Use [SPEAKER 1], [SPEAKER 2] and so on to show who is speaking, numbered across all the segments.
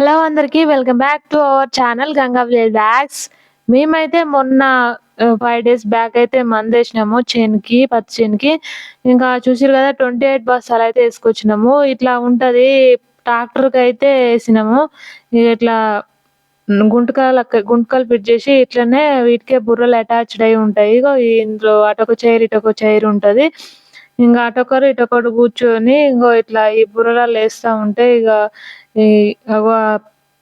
[SPEAKER 1] Hello అందరికీ welcome back to our channel Ganga village vlogs మేమైతే మొన్న ఫైవ్ డేస్ బ్యాక్ అయితే మందేసినాము చేనుకి పత్తి చేనుకి. ఇంకా చూసారు కదా ట్వంటీ ఎయిట్ బస్సాలు అయితే వేసుకొచ్చినాము. ఇట్లా ఉంటుంది ట్రాక్టర్కి అయితే వేసినాము ఇట్లా గుంటకాలు గుంటకాలు ఫిట్ చేసి ఇట్లనే వీటికే బుర్రలు అటాచ్డ్ అయి ఉంటాయి. ఇందులో అటొక చైర్ ఇటొక చైర్ ఉంటుంది. ఇంకా అటొకరు ఇటొకరు కూర్చొని ఇంకో ఇట్లా ఈ బుర్రలు వేస్తూ ఉంటే ఇక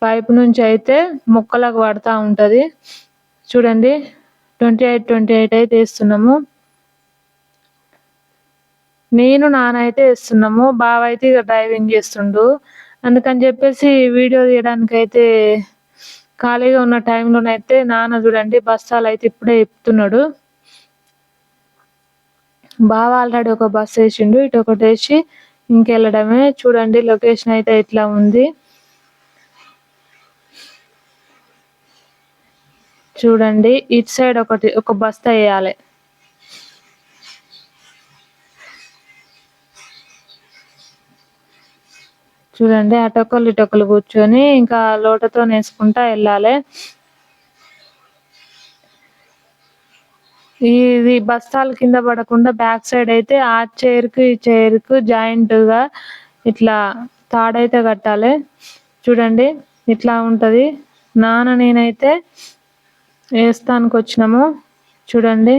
[SPEAKER 1] పైప్ నుంచి అయితే మొక్కలకు పడతా ఉంటది. చూడండి ట్వంటీ ఎయిట్ ట్వంటీ ఎయిట్ అయితే వేస్తున్నాము. నేను నాన్న అయితే వేస్తున్నాము. బావ అయితే ఇక డ్రైవింగ్ చేస్తుండు. అందుకని చెప్పేసి వీడియో తీయడానికి అయితే ఖాళీగా ఉన్న టైంలోనైతే నాన్న చూడండి బస్తాలు అయితే ఇప్పుడే ఇప్పుతున్నాడు బావ ఆల్రెడీ ఒక బస్సు వేసిండు ఇటు ఒకటి వేసి ఇంకెళ్ళడమే. చూడండి లొకేషన్ అయితే ఇట్లా ఉంది. చూడండి ఇటు సైడ్ ఒకటి ఒక బస్తా వేయాలి. చూడండి అటొక్కలు ఇటొక్కలు కూర్చొని ఇంకా లోటతో వేసుకుంటా వెళ్ళాలి. ఇది బస్తాలు కింద పడకుండా బ్యాక్ సైడ్ అయితే ఆ చైర్కు ఈ చైర్కు జాయింట్గా ఇట్లా తాడైతే కట్టాలి. చూడండి ఇట్లా ఉంటది. నాన్న నేనైతే వేస్తానికి వచ్చినాము. చూడండి.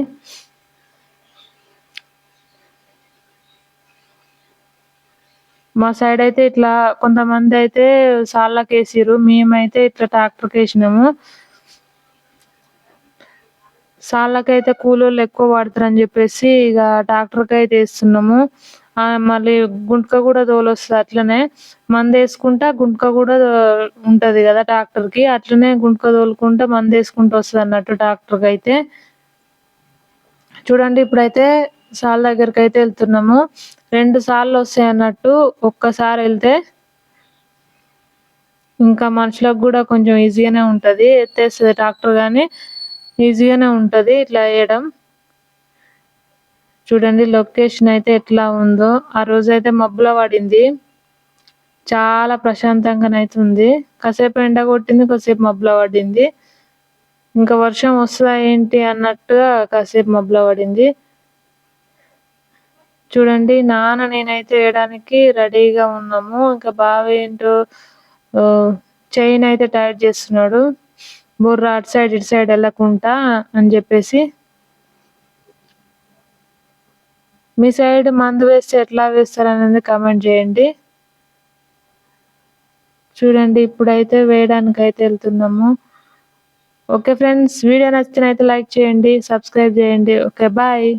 [SPEAKER 1] మా సైడ్ అయితే ఇట్లా కొంతమంది అయితే సాళ్ళకి వేసిర్రు మేమైతే ఇట్లా ట్రాక్టర్కి వేసినాము సాళ్ళకైతే కూలోళ్ళు ఎక్కువ పడతారని చెప్పేసి ఇక ట్రాక్టర్కి అయితే వేస్తున్నాము మళ్ళీ గుంటక కూడా తోలొస్తుంది అట్లనే మందు వేసుకుంటా గుంటక కూడా ఉంటది కదా ట్రాక్టర్కి అట్లనే గుంటక తోలుకుంటా మందు వేసుకుంటూ వస్తుంది అన్నట్టు ట్రాక్టర్కి అయితే చూడండి ఇప్పుడైతే సాల్ దగ్గరికి అయితే వెళ్తున్నాము. రెండు సార్లు వస్తాయి అన్నట్టు ఒక్కసారి వెళ్తే ఇంకా మనుషులకు కూడా కొంచెం ఈజీగానే ఉంటది ఎత్తేస్తుంది ట్రాక్టర్ కానీ. ఈజీగానే ఉంటుంది ఇట్లా వేయడం. చూడండి లొకేషన్ అయితే ఎట్లా ఉందో. ఆ రోజు అయితే మబ్బుల పడింది. చాలా ప్రశాంతంగా అయితే ఉంది. కాసేపు ఎండ కొట్టింది కాసేపు మబ్బులో పడింది. ఇంకా వర్షం వస్తుందా ఏంటి అన్నట్టుగా కాసేపు మబ్బుల పడింది. చూడండి నాన్న నేనైతే వేయడానికి రెడీగా ఉన్నాము. ఇంకా బావ ఏంటో చైన్ అయితే టైట్ చేస్తున్నాడు. బుర్ర అటు సైడ్ ఇటు సైడ్ వెళ్ళకుండా అని చెప్పేసి. మీ సైడ్ మందు వేస్తే ఎట్లా వేస్తారు అనేది కామెంట్ చేయండి. చూడండి ఇప్పుడైతే వేయడానికి అయితే వెళ్తున్నాము. ఓకే ఫ్రెండ్స్ వీడియో నచ్చినైతే లైక్ చేయండి సబ్స్క్రైబ్ చేయండి. Okay bye.